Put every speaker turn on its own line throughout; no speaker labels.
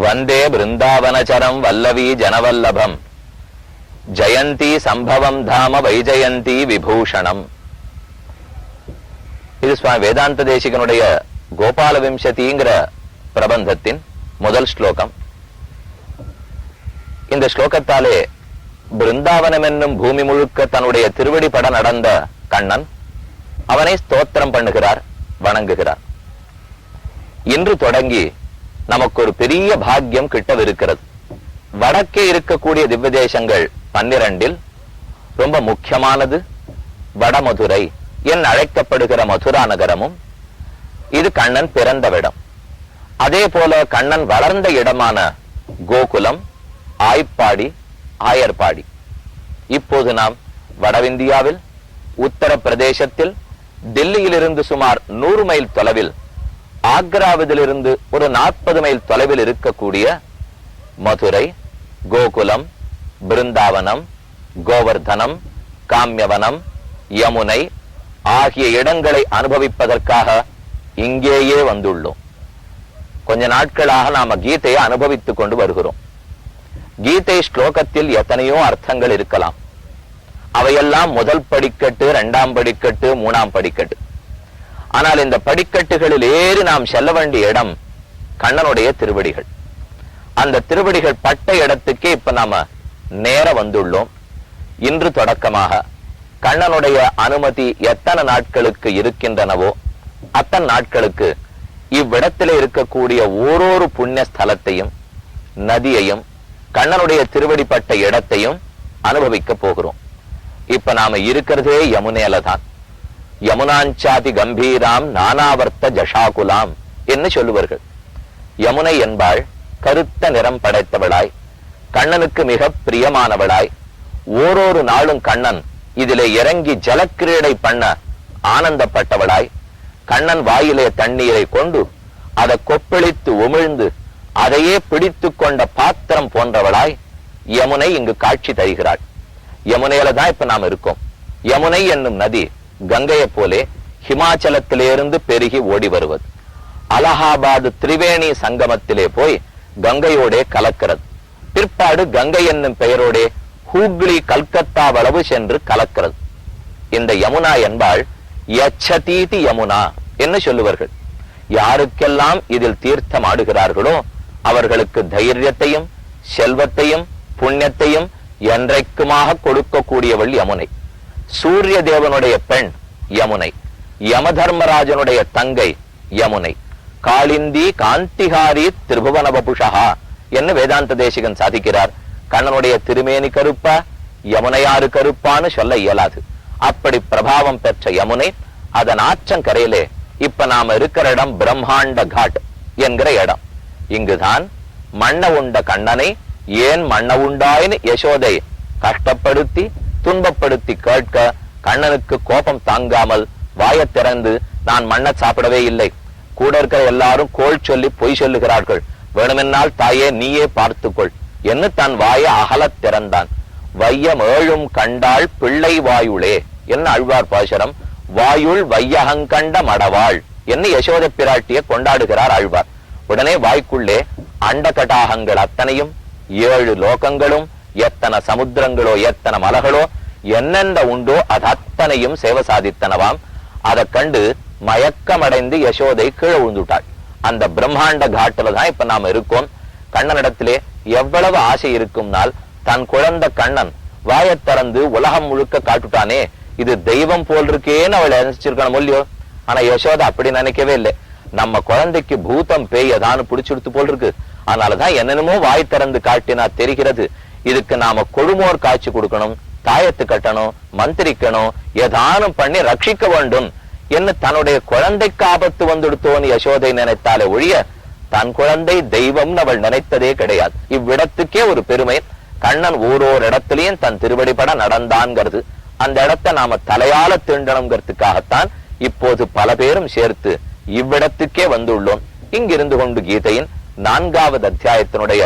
வந்தே பிருந்தாவனச்சரம் வல்லவி ஜனவல்லபம் ஜெயந்தி சம்பவம் தாம வைஜயந்தி விபூஷணம். இது சுவாமி வேதாந்த தேசிகனுடைய கோபால விம்சதிங்கிற பிரபந்தத்தின் முதல் ஸ்லோகம். இந்த ஸ்லோகத்தாலே பிருந்தாவனம் என்னும் பூமி முழுக்க தன்னுடைய திருவடி பட நடந்த கண்ணன் அவனை ஸ்தோத்திரம் பண்ணுகிறார் வணங்குகிறார். இன்று தொடங்கி நமக்கு ஒரு பெரிய பாக்கியம் கிட்டவிருக்கிறது. வடக்கே இருக்கக்கூடிய திவ்ய தேசங்கள் பன்னிரண்டில் ரொம்ப முக்கியமானது. வடமதுரை என் அழைக்கப்படுகிற மதுரா நகரமும் இது கண்ணன் பிறந்தவிடம் அதே போல கண்ணன் வளர்ந்த இடமான கோகுலம் ஆய்ப்பாடி ஆயர்பாடி. இப்போது நாம் வடவிந்தியாவில் உத்தரப்பிரதேசத்தில் டெல்லியிலிருந்து சுமார் நூறு மைல் தொலைவில் ஆக்ராவிலிருந்து ஒரு நாற்பது மைல் தொலைவில் இருக்கக்கூடிய மதுரை கோகுலம் பிருந்தாவனம் கோவர்தனம் காமியவனம் யமுனை ஆகிய இடங்களை அனுபவிப்பதற்காக இங்கேயே வந்துள்ளோம். கொஞ்ச நாட்களாக நாம கீதையை அனுபவித்துக் கொண்டு வருகிறோம். கீதை ஸ்லோகத்தில் எத்தனையோ அர்த்தங்கள் இருக்கலாம். அவையெல்லாம் முதல் படிக்கட்டு இரண்டாம் படிக்கட்டு மூணாம் படிக்கட்டு. ஆனால் இந்த படிக்கட்டுகளில் ஏறி நாம் செல்ல வேண்டிய இடம் கண்ணனுடைய திருவடிகள். அந்த திருவடிகள் பட்ட இடத்துக்கே இப்ப நாம நேர வந்துள்ளோம். இன்று தொடக்கமாக கண்ணனுடைய அனுமதி எத்தனை நாட்களுக்கு இருக்கின்றனவோ அத்தனை நாட்களுக்கு இவ்விடத்தில் இருக்கக்கூடிய ஓரொரு புண்ணிய ஸ்தலத்தையும் நதியையும் கண்ணனுடைய திருவடிப்பட்ட இடத்தையும் அனுபவிக்க போகிறோம். இப்ப நாம இருக்கிறதே யமுனேல தான் யமுனாஞ்சாதி கம்பீராம் நானாவர்த்த ஜஷாகுலாம் என்று சொல்லுவார்கள். யமுனை என்பாள் கருத்த நிறம் படைத்தவளாய் கண்ணனுக்கு மிக பிரியமானவளாய் ஓரொரு நாளும் கண்ணன் இதிலே இறங்கி ஜலக்கிரீடை பண்ண ஆனந்தப்பட்டவளாய் கண்ணன் வாயிலே தண்ணீரை கொண்டு அதை கொப்பளித்து உமிழ்ந்து அதையே பிடித்து கொண்ட பாத்திரம் போன்றவளாய் யமுனை இங்கு காட்சி தருகிறாள். யமுனையில தான் இப்ப நாம் இருக்கோம். யமுனை என்னும் நதி கங்கையை போலே ஹிமாச்சலத்திலிருந்து பெருகி ஓடி வருவது. அலகாபாத் திரிவேணி சங்கமத்திலே போய் கங்கையோடே கலக்கிறது. பிற்பாடு கங்கை என்னும் பெயரோடே ஹூக்ளி கல்கத்தா வளவு சென்று கலக்கிறது. இந்த யமுனா என்பாள் யச்சதீதி யமுனா என்று சொல்லுவார்கள். யாருக்கெல்லாம் இதில் தீர்த்தம் ஆடுகிறார்களோ அவர்களுக்கு தைரியத்தையும் செல்வத்தையும் புண்ணியத்தையும் என்றைக்குமாக கொடுக்கக்கூடியவள் யமுனை. சூரிய தேவனுடைய பெண் யமுனை யமதர்மராஜனுடைய தங்கை யமுனை. காளிந்தி காந்திகாரி திரிபுவனபபுஷா என்று வேதாந்த தேசிகன் சாதிக்கிறார். கண்ணனுடைய திருமேனி கருப்பா யமுனையாறு கருப்பான்னு சொல்ல இயலாது. அப்படி பிரபாவம் பெற்ற யமுனை அதன் ஆற்றங்கரையிலே இப்ப நாம இருக்கிற இடம் பிரம்மாண்ட காட் என்கிற இடம். இங்குதான் மண்ண உண்ட கண்ணனை ஏன் மண்ண உண்டாயின்னு யசோதை கஷ்டப்படுத்தி துன்பப்படுத்தி கேட்க கண்ணனுக்கு கோபம் தாங்காமல் வாயத் திறந்து நான் மண்ணை சாப்பிடவே இல்லை. கூட இருக்கிற எல்லாரும் கோல் சொல்லி பொய் சொல்லுகிறார்கள். வேணுமென்னால் தாயே நீயே பார்த்துக்கொள் என்று தன் வாய அகலத் திறந்தான். வையம் ஏழும் கண்டாள் பிள்ளை வாயுளே என்ன அழ்வார் பாசுரம். வாயுள் வையகங்கண்ட மடவாள் என்ன யசோத பிராட்டிய கொண்டாடுகிறார் ஆழ்வார் உடனே வாய்க்குள்ளே அண்ட கடாகங்கள் அத்தனையும் ஏழு லோகங்களும் எத்தனை சமுத்திரங்களோ எத்தனை மலகளோ என்னென்ன உண்டோ அது அத்தனையும் சேவை சாதித்தனவாம். அதை கண்டு மயக்கமடைந்து யசோதை கீழே விழுந்துட்டாள் அந்த பிரம்மாண்ட காட்டுல தான் இப்ப நாம இருக்கோம். கண்ணனிடத்திலே எவ்வளவு ஆசை இருக்கும்னால் தன் குழந்தை கண்ணன் வாயத் திறந்து உலகம் முழுக்க காட்டுட்டானே இது தெய்வம் போல் இருக்கேன்னு அவளை நினைச்சிருக்கணும் இல்லையோ? ஆனா யசோதா அப்படி நினைக்கவே இல்லை. நம்ம குழந்தைக்கு பூதம் பேய் அதான்னு பிடிச்சிடுத்து போல் இருக்கு. அதனாலதான் என்னென்னமோ வாய் திறந்து காட்டினா தெரிகிறது. இதுக்கு நாம கொழுமோர் காய்ச்சி கொடுக்கணும் தாயத்து கட்டணும் மந்திரிக்கணும் ஏதானும் பண்ணி ரட்சிக்க வேண்டும் என்று தன்னுடைய குழந்தைக்கு ஆபத்து வந்துடுத்தோன்னு யசோதை நினைத்தாலே ஒழிய தன் குழந்தை தெய்வம் அவள் நினைத்ததே கிடையாது. இவ்விடத்துக்கே ஒரு பெருமை. கண்ணன் ஓரோர் இடத்திலையும் தன் திருவடிபட நடந்தான்ங்கிறது. அந்த இடத்தை நாம தலையால தீண்டணுங்கிறதுக்காகத்தான் இப்போது பல பேரும் சேர்த்து இவ்விடத்துக்கே வந்துள்ளோம். இங்கிருந்து கொண்டு கீதையின் நான்காவது அத்தியாயத்தினுடைய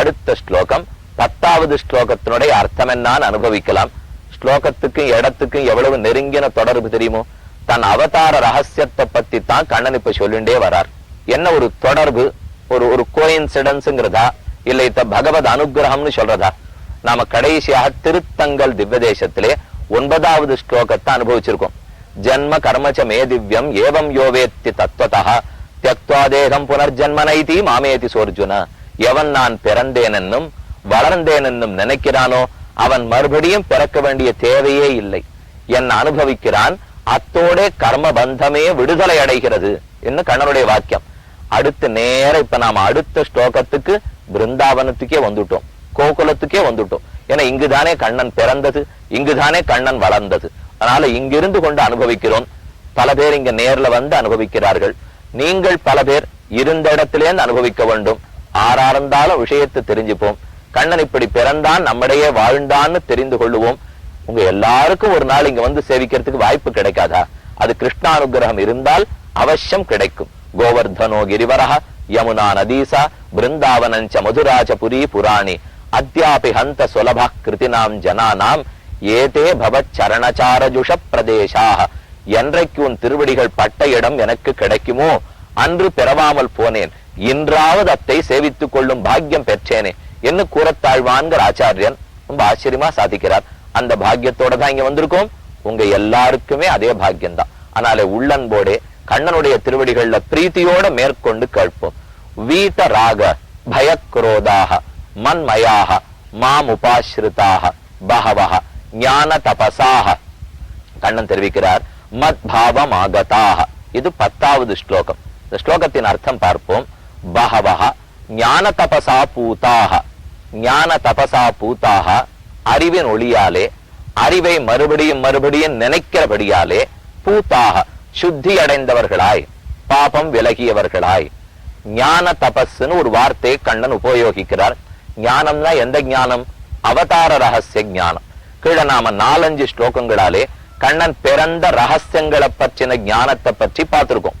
அடுத்த ஸ்லோகம் பத்தாவது ஸ்லோகத்தினுடைய அர்த்தம் என்னான்னு அனுபவிக்கலாம். ஸ்லோகத்துக்கும் இடத்துக்கும் எவ்வளவு நெருங்கின தொடர்பு தெரியுமோ? தன் அவதார ரகசியத்தை பத்தி தான் கண்ணன் இப்ப சொல்லிண்டே வரார். என்ன ஒரு தொடர்பு? ஒரு ஒரு கோயின்சிடன்ஸ்ங்கிறதா இல்லை இத்த பகவத் அனுகிரகம்னு சொல்றதா? நாம கடைசியாக திருத்தங்கள் திவ்ய தேசத்திலே ஒன்பதாவது ஸ்லோகத்தை அனுபவிச்சிருக்கோம். ஜன்ம கர்மச்ச மே திவ்யம் ஏவம் யோவேத்தி தத்துவதா தியக்துவாதேகம் புனர்ஜென்மனைதி மாமேதி சோர்ஜுன. எவன் நான் பிறந்தேன் என்னும் வளர்ந்தேன் என்னும் நினைக்கிறானோ அவன் மறுபடியும் பிறக்க வேண்டிய தேவையே இல்லை. என்ன அனுபவிக்கிறான் அத்தோட கர்ம பந்தமே விடுதலை அடைகிறது என்று கண்ணனுடைய வாக்கியம். அடுத்து நேர இப்ப நாம அடுத்த ஸ்லோகத்துக்கு பிருந்தாவனத்துக்கே வந்துட்டோம் கோகுலத்துக்கே வந்துட்டோம். ஏன்னா இங்குதானே கண்ணன் பிறந்தது இங்குதானே கண்ணன் வளர்ந்தது. அதனால இங்கிருந்து கொண்டு அனுபவிக்கிறோம். பல பேர் இங்க நேர்ல வந்து அனுபவிக்கிறார்கள். நீங்கள் பல பேர் இருந்த இடத்திலேருந்து அனுபவிக்க வேண்டும். ஆறா விஷயத்தை தெரிஞ்சுப்போம். கண்ணன் இப்படி பிறந்தான் நம்மிடையே வாழ்ந்தான்னு தெரிந்து கொள்ளுவோம். உங்க எல்லாருக்கும் ஒரு நாள் இங்க வந்து சேவிக்கிறதுக்கு வாய்ப்பு கிடைக்காதா? அது கிருஷ்ணானுகிரகம் இருந்தால் அவசியம் கிடைக்கும். கோவர்தனோ கிரிவரஹ யமுனா நதீசா பிருந்தாவனஞ்ச மதுராஜ புரி புராணி. அத்தியாபி ஹந்த சுலப கிருதினாம் ஜனானாம் ஏதே பவத் சரணச்சாரஜுஷ பிரதேசாக என்றைக்கு உன் திருவடிகள் பட்ட இடம் எனக்கு கிடைக்குமோ அன்று பெறவாமல் போனேன். இன்றாவது அத்தை சேவித்துக் கொள்ளும் பாக்கியம் பெற்றேனே. என்ன கூறத்தாழ்வான்கிற ஆச்சாரியன் ரொம்ப ஆச்சரியமா சாதிக்கிறார். அந்த பாக்கியத்தோட தான் இங்க வந்திருக்கோம். உங்க எல்லாருக்குமே அதே பாக்கியம் தான் ஆனாலே உள்ளன்போடே கண்ணனுடைய திருவடிகள்ல பிரீத்தியோட மேற்கொண்டு கேட்போம். வீத ராக பயக்ரோதாக மன்மயாக மாம் உபாசிரிதாக பகவக ஞான தபசாக. கண்ணன் தெரிவிக்கிறார் மத் பாவம் ஆகதாக இது பத்தாவது ஸ்லோகம். இந்த ஸ்லோகத்தின் அர்த்தம் பார்ப்போம். பகவக ஞான தபசா பூதாக. ஞான தபசா பூத்தாக அறிவின் ஒளியாலே அறிவை மறுபடியும் மறுபடியும் நினைக்கிறபடியாலே பூத்தாக சுத்தி அடைந்தவர்களாய் பாபம் விலகியவர்களாய். ஞான தபஸ்ன்னு ஒரு வார்த்தையை கண்ணன் உபயோகிக்கிறார். ஞானம்னா எந்த ஞானம்? அவதார ரகசிய ஞானம். கீழே நாம நாலஞ்சு ஸ்லோகங்களாலே கண்ணன் பிறந்த ரகசியங்களை பற்றின ஞானத்தை பற்றி பார்த்திருக்கோம்.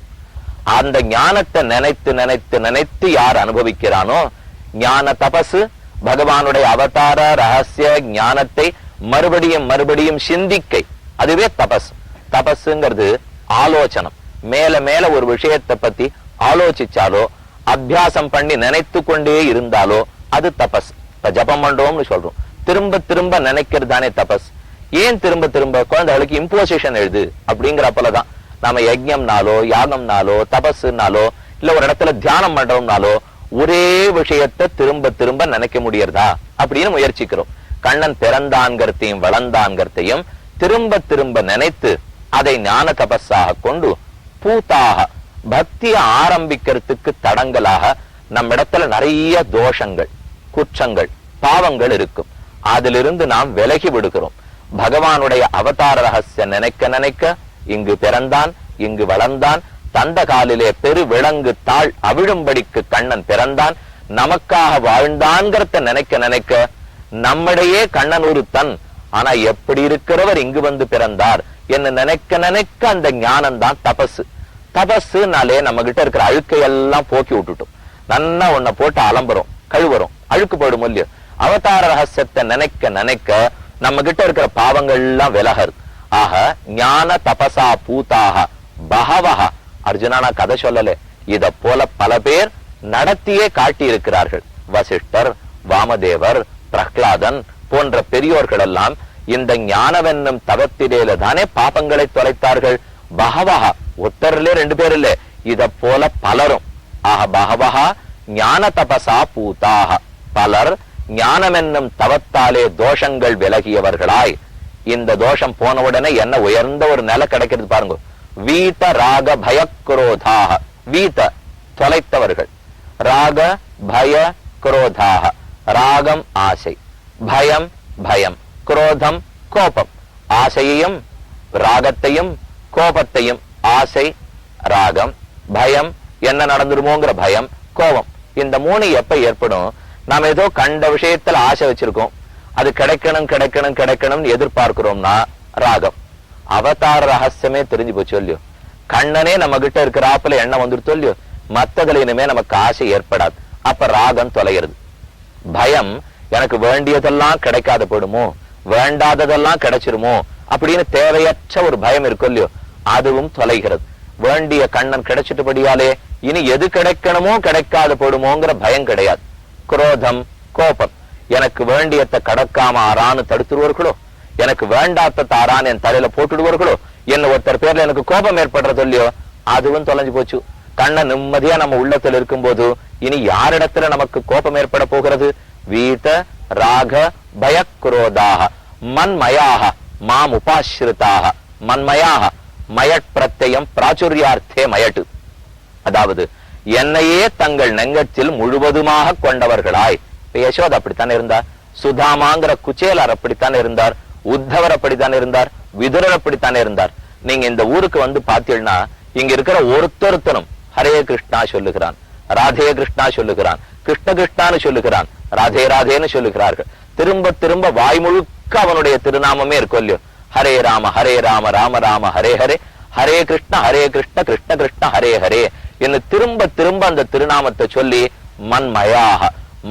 அந்த ஞானத்தை நினைத்து நினைத்து நினைத்து யார் அனுபவிக்கிறானோ ஞான தபசு பகவானுடைய அவதார ரகசிய ஞானத்தை மறுபடியும் மறுபடியும் சிந்திக்கை. அதுவே தபஸ். தபஸுங்கிறது ஆலோசனம். மேல மேல ஒரு விஷயத்தை பத்தி ஆலோசிச்சாலோ அபியாசம் பண்ணி நினைத்து கொண்டே இருந்தாலோ அது தபஸ். இப்ப ஜபம் பண்றோம்னு சொல்றோம். திரும்ப திரும்ப நினைக்கிறது தானே தபஸ். ஏன் திரும்ப திரும்ப? குழந்தைகளுக்கு இம்போசிஷன் எழுது அப்படிங்கிறப்பலதான் நாம யஜ்யம்னாலோ யாகம்னாலோ தபஸ்னாலோ இல்ல ஒரு இடத்துல தியானம் பண்றோம்னாலோ ஒரே விஷயத்தை திரும்ப திரும்ப நினைக்க முடியறதா? அப்படின்னு முயற்சிக்கிறோம். கண்ணன் பிறந்தான்கிறதையும் வளர்ந்தான்கிறதையும் திரும்ப திரும்ப நினைத்து அதை ஞான தபஸாக கொண்டு பூத்தாக பக்தியை ஆரம்பிக்கிறதுக்கு தடங்கலாக நம்ம இடத்துல நிறைய தோஷங்கள் குற்றங்கள் பாவங்கள் இருக்கும். அதிலிருந்து நாம் விலகி விடுகிறோம். பகவானுடைய அவதார ரகசிய நினைக்க நினைக்க இங்கு பிறந்தான் இங்கு வளர்ந்தான் தந்த காலிலே பெரு விளங்கு தாழ் அவிழும்படிக்கு கண்ணன் பிறந்தான். நமக்காக வாழ்ந்தான்கிறத நினைக்க நினைக்க நம்மிடையே கண்ணன் ஒரு தன். ஆனா எப்படி இருக்கிறவர் இங்கு வந்து பிறந்தார் என்ன நினைக்க நினைக்க அந்த ஞானம் தான் தபசு. தபசுனாலே நம்ம கிட்ட இருக்கிற அழுக்கை எல்லாம் போக்கி விட்டுட்டோம். நன்னா உன்னை போட்டு அலம்புறோம் கழுவுறோம் அழுக்கு போடும் இல்லையோ? அவதார ரகசியத்தை நினைக்க நினைக்க நம்ம கிட்ட இருக்கிற பாவங்கள் எல்லாம் விலகரு ஆக ஞான தபசா பூதாக பகவக அர்ஜுனா நான் கதை சொல்லல. இத போல பல பேர் நடத்தியே காட்டி இருக்கிறார்கள் வசிஷ்டர் வாமதேவர் பிரஹ்லாதன் போன்ற பெரியோர்கள் எல்லாம் இந்த ஞானவென்னும் தவத்திலேல தானே பாபங்களை தொலைத்தார்கள். பகவஹா ஒத்தரிலே ரெண்டு பேர் இல்ல. இத போல பலரும். ஆக பகவஹா ஞான தபசா பூதாக பலர் ஞானமென்னும் தவத்தாலே தோஷங்கள் விலகியவர்களாய். இந்த தோஷம் போன உடனே என்ன உயர்ந்த ஒரு நிலை கிடைக்கிறது பாருங்க. வீத ராக பயக்ரோதாக வீத தொலைத்தவர்கள். ராக பய குரோதாக ராகம் ஆசை. பயம் பயம். குரோதம் கோபம். ஆசையையும் ராகத்தையும் கோபத்தையும். ஆசை ராகம் பயம் என்ன நடந்துருமோங்கிற பயம் கோபம். இந்த மூணு எப்ப ஏற்படும்? நாம ஏதோ கண்ட விஷயத்துல ஆசை வச்சிருக்கோம். அது கிடைக்கணும் கிடைக்கணும் கிடைக்கணும்னு எதிர்பார்க்கிறோம்னா ராகம். அவதார ரகசியமே தெரிஞ்சு போச்சு இல்லையோ கண்ணனே நம்ம கிட்ட இருக்கிறாப்புல எண்ணம் வந்துருத்தோ இல்லையோ மத்ததுல இனிமே நமக்கு ஆசை ஏற்படாது. அப்ப ராகம் தொலைகிறது. பயம் எனக்கு வேண்டியதெல்லாம் கிடைக்காத போடுமோ வேண்டாததெல்லாம் கிடைச்சிருமோ? அப்படின்னு தேவையற்ற ஒரு பயம் இருக்கும் இல்லையோ அதுவும் தொலைகிறது. வேண்டிய கண்ணன் கிடைச்சிட்டபடியாலே இனி எது கிடைக்கணுமோ கிடைக்காது போடுமோங்கிற பயம் கிடையாது. குரோதம் கோபம். எனக்கு வேண்டியத்தை கடக்காம ஆறான்னு தடுத்துருவார்களோ? எனக்கு வேண்டாத்த தாரான்னு என் தலையில போட்டுடுவார்களோ? என்ன ஒருத்தர் பேர்ல எனக்கு கோபம் ஏற்படுறது இல்லையோ அதுவும் தொலைஞ்சு போச்சு. கண்ணை நிம்மதியா நம்ம உள்ளத்துல இருக்கும்போது இனி யாரிடத்துல நமக்கு கோபம் ஏற்பட போகிறது? வீத ராக பயக்ரோதாக மன்மயாக மாம் உபாசிரிதாக மன்மயாக மயட் பிரத்யம் பிராச்சுரியார்த்தே மயட்டு. அதாவது என்னையே தங்கள் நெங்கத்தில் முழுவதுமாக கொண்டவர்களாய். இப்ப யசோத் அப்படித்தான் இருந்தார்? சுதாமாங்கிற குச்சேலார் அப்படித்தான் இருந்தார்? உத்தவர் அப்படித்தான் இருந்தார்? விதுரர் அப்படித்தானே இருந்தார்? நீங்க இந்த ஊருக்கு வந்து பாத்தீங்கன்னா இங்க இருக்கிற ஒருத்தொருத்தனும் ஹரே கிருஷ்ணா சொல்லுகிறான். ராதே கிருஷ்ணா சொல்லுகிறான். கிருஷ்ண கிருஷ்ணான்னு சொல்லுகிறான். ராதே ராதேன்னு சொல்லுகிறார்கள். திரும்ப திரும்ப வாய் முழுக்க அவனுடைய திருநாமமே இருக்கும் இல்லையோ? ஹரே ராம ஹரே ராம ராம ராம ஹரே ஹரே. ஹரே கிருஷ்ண ஹரே கிருஷ்ண கிருஷ்ண கிருஷ்ண ஹரே ஹரே என்று திரும்ப திரும்ப அந்த திருநாமத்தை சொல்லி மன்மயாக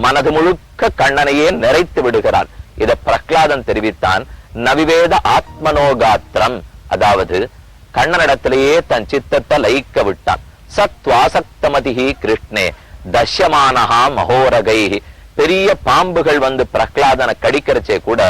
மனது முழுக்க கண்ணனையே நிறைத்து விடுகிறான். இத பிரகலாதன் தெரிவித்தான். நவிவேத ஆத்மனோகாத்திரம். அதாவது கண்ணனிடத்திலேயே தன் சித்தத்தை லயிக்க விட்டான். சத்வாசக்தமதிஹி கிருஷ்ணே தஷ்யமானஹா மகோரகை பெரிய பாம்புகள் வந்து பிரகலாதனை கடிக்கிறச்சே கூட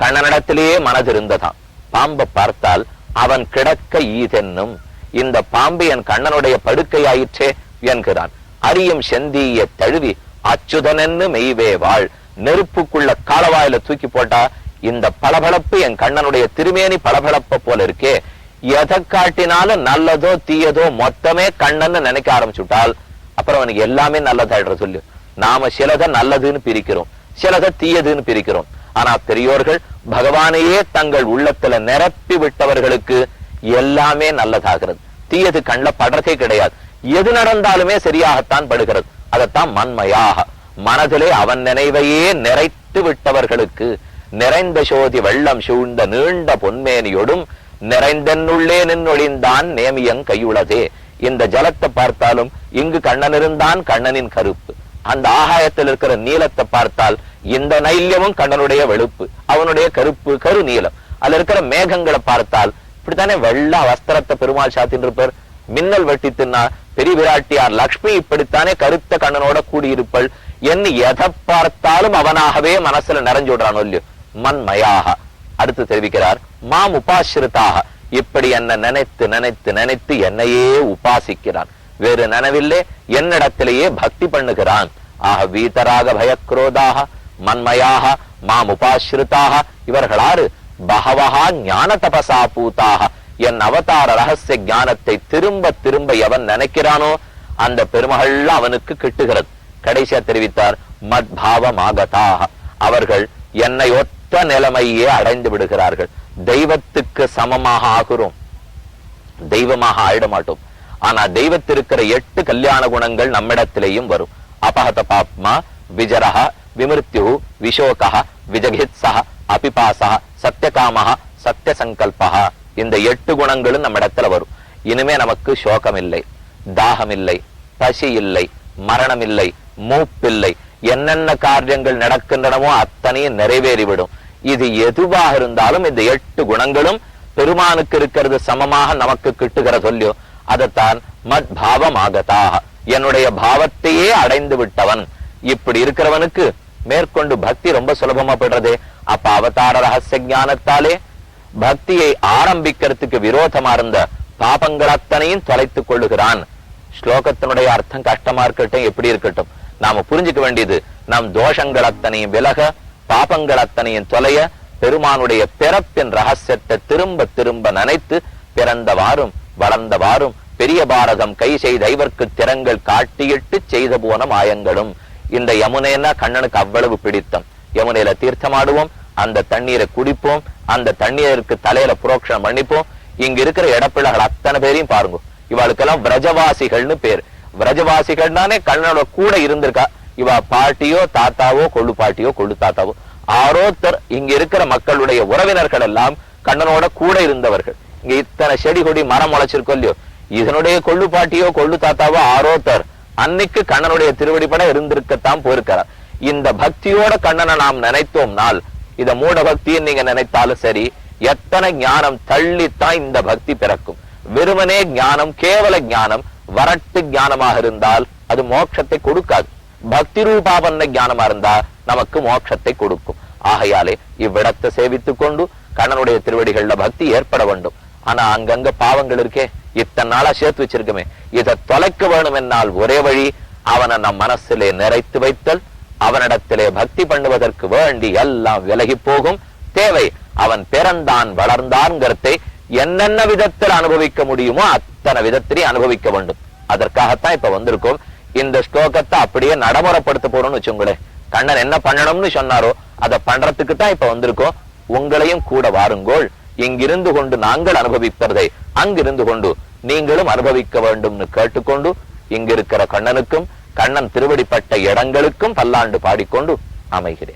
கண்ணனிடத்திலேயே மனது இருந்ததாம் பாம்பை பார்த்தால் அவன் கிடக்க ஈதென்னும். இந்த பாம்பு என் கண்ணனுடைய படுக்கையாயிற்றே என்கிறான். அரியும் செந்திய தழுவி அச்சுதனென்னு மெய்வே வாழ். நெருப்புக்குள்ள காலவாயில தூக்கி போட்டா இந்த பளபளப்பு என் கண்ணனுடைய திருமேனி பளபளப்ப போல இருக்கே. எதை காட்டினாலும் நல்லதோ தீயதோ மொத்தமே கண்ணன்னு நினைக்க ஆரம்பிச்சுட்டால் அப்புறம் அவனுக்கு எல்லாமே நல்லதாயிடுற சொல்லு. நாம சிலதை நல்லதுன்னு பிரிக்கிறோம். சிலதை தீயதுன்னு பிரிக்கிறோம். ஆனா பெரியோர்கள் பகவானையே தங்கள் உள்ளத்துல நிரப்பி விட்டவர்களுக்கு எல்லாமே நல்லதாகிறது. தீயது கண்ல படுறதே கிடையாது. எது நடந்தாலுமே சரியாகத்தான் படுகிறது. அதைத்தான் மண்மையாக மனதிலே அவன் நினைவையே நிறைத்து விட்டவர்களுக்கு நிறைந்த சோதி வெள்ளம் சூழ்ந்த நீண்ட பொன்மேனியொடும் நிறைந்தென்னுள்ளே நின்னொழிந்தான் நேமியங் கையுளதே. இந்த ஜலத்தை பார்த்தாலும் இங்கு கண்ணன் இருந்தான் கண்ணனின் கருப்பு. அந்த ஆகாயத்தில் இருக்கிற நீளத்தை பார்த்தால் இந்த நைல்யமும் கண்ணனுடைய வெளுப்பு அவனுடைய கருப்பு கரு நீலம் அதுல இருக்கிற மேகங்களை பார்த்தால் இப்படித்தானே வெள்ள வஸ்திரத்தை பெருமாள் சாத்தின்னு இருப்பார் மின்னல் வெட்டி தின்னா பெரிய விராட்டியார் லக்ஷ்மி இப்படித்தானே கருத்த கண்ணனோட கூடியிருப்பள். என்ன எதை பார்த்தாலும் அவனாகவே மனசுல நிறைஞ்சு விடுறானோ இல்லையோ மண்மயாக அடுத்து தெரிவிக்கிறார் மாம் உபாசிரிதாக இப்படி என்ன நினைத்து நினைத்து நினைத்து என்னையே உபாசிக்கிறான். வேறு நினைவில்லை என்னிடத்திலேயே பக்தி பண்ணுகிறான். ஆக வீதராக பயக்ரோதாக மன்மயாக மாம் உபாசிரிதாக இவர்களாறு பகவகா ஞான தபசா பூத்தாக. என் அவதார ரகசிய ஞானத்தை திரும்ப திரும்ப எவன் நினைக்கிறானோ அந்த பெருமகள் அவனுக்கு கிட்டுகிறது. கடைசியா தெரிவித்தார் மத்பாவமாகதாக அவர்கள் என்னை ஒத்த நிலைமையே அடைந்து விடுகிறார்கள். தெய்வத்துக்கு சமமாக ஆகிறோம். தெய்வமாக ஆயிட மாட்டோம். ஆனா தெய்வத்திருக்கிற எட்டு கல்யாண குணங்கள் நம்மிடத்திலேயும் வரும். அபகத பாப்மா விஜரஹ விமிருத்யு விசோகா விஜகித்சா அபிபாசா சத்தியகாமஹா சத்திய சங்கல்பா இந்த எட்டு குணங்களும் நம்ம இடத்துல வரும். இனிமே நமக்கு சோகம் இல்லை தாகம் இல்லை பசி இல்லை மரணம் இல்லை மூப்பில்லை என்னென்ன காரியங்கள் நடக்கின்றனவோ அத்தனையும் நிறைவேறிவிடும். இது எதுவாக இருந்தாலும் இந்த எட்டு குணங்களும் பெருமானுக்கு இருக்கிறது சமமாக நமக்கு கிட்டுகிற சொல்லியோ அதைத்தான் மத் பாவமாகதாக என்னுடைய பாவத்தையே அடைந்து விட்டவன். இப்படி இருக்கிறவனுக்கு மேற்கொண்டு பக்தி ரொம்ப சுலபமா போடுறதே அப்ப அவதார ரகசிய ஞானத்தாலே பக்தியை ஆரம்பிக்கிறதுக்கு விரோதமா இருந்த பாபங்கள் அத்தனையும் தொலைத்துக் கொள்ளுகிறான். ஸ்லோகத்தினுடைய அர்த்தம் கஷ்டமா இருக்கட்டும் எப்படி இருக்கட்டும். நாம புரிஞ்சுக்க வேண்டியது நம் தோஷங்கள் அத்தனையும் விலக பாபங்கள் அத்தனையும் தொலைய பெருமானுடைய பிறப்பின் ரகசியத்தை திரும்ப திரும்ப நினைத்து பிறந்தவாறும் வளர்ந்தவாறும் பெரிய பாரதம் கை செய்த ஐவர்க்கு திறங்கள் காட்டியிட்டு செய்த போன மாயங்களும். இந்த யமுனைன்னா கண்ணனுக்கு அவ்வளவு பிடித்தம். யமுனையில தீர்த்தமாடுவோம் அந்த தண்ணீரை குடிப்போம் அந்த தண்ணீருக்கு தலையில புரோக்ஷணம் பண்ணிப்போம். இங்க இருக்கிற இடப்பிள்ளைகள் அத்தனை பேரையும் பாருங்க. இவாளுக்கெல்லாம் விரஜவாசிகள்னு பேர். விரஜவாசிகள்னானே கண்ணனோட கூட இருந்திருக்கா? இவ பாட்டியோ தாத்தாவோ கொள்ளு பாட்டியோ கொள்ளு தாத்தாவோ. ஆரோத்தர் இங்க இருக்கிற மக்களுடைய உறவினர்கள் எல்லாம் கண்ணனோட கூட இருந்தவர்கள். இங்க இத்தனை செடி கொடி மரம் முளைச்சிருக்கோ இல்லையோ? இதனுடைய கொள்ளு பாட்டியோ கொள்ளு தாத்தாவோ ஆரோத்தர். அன்னைக்கு கண்ணனுடைய திருவடிப்பட இருந்திருக்கத்தான் போயிருக்கிறார். இந்த பக்தியோட கண்ணனை நாம் நினைத்தோம்னால் இத மூட பக்தின்னு நீங்க நினைத்தாலும் சரி எத்தனை ஞானம் தள்ளித்தான் இந்த பக்தி பிறக்கும். வெறுமனே ஞானம் கேவல ஞானம் வரட்டு ஞானமாக இருந்தால் அது மோட்சத்தை கொடுக்காது. பக்தி ரூபாவன்ன ஞானமா இருந்தா நமக்கு மோட்சத்தை கொடுக்கும். ஆகையாலே இவ்விடத்தை சேவித்துக் கொண்டு கண்ணனுடைய திருவடிகள்ல பக்தி ஏற்பட வேண்டும். ஆனா அங்கங்க பாவங்கள் இருக்கே. இத்தனை நாளா சேர்த்து வச்சிருக்கமே. இதை தொலைக்க வேணும் என்னால் ஒரே வழி அவனை நம் மனசிலே நிறைத்து வைத்தல். அவனிடத்திலே பக்தி பண்ணுவதற்கு வேண்டி எல்லாம் விலகி போகும். தேவை. அவன் பிறந்தான் வளர்ந்தான்ங்கிறதை என்னென்ன விதத்தில் அனுபவிக்க முடியுமோ அத்தனை விதத்திலே அனுபவிக்க வேண்டும். அதற்காகத்தான் இப்ப வந்திருக்கோம். இந்த ஸ்லோகத்தை அப்படியே நடைமுறைப்படுத்த போறோம்னு வச்சுங்களேன் கண்ணன் என்ன பண்ணணும்னு சொன்னாரோ அதை பண்றதுக்கு தான் இப்ப வந்திருக்கோம். உங்களையும் கூட வாருங்கோள். இங்கிருந்து கொண்டு நாங்கள் அனுபவிப்பதை அங்கிருந்து கொண்டு நீங்களும் அனுபவிக்க வேண்டும்னு கேட்டுக்கொண்டு இங்கிருக்கிற கண்ணனுக்கும் கண்ணன் திருவடிப்பட்ட இடங்களுக்கும் பல்லாண்டு பாடிக்கொண்டு அமைகிறேன்.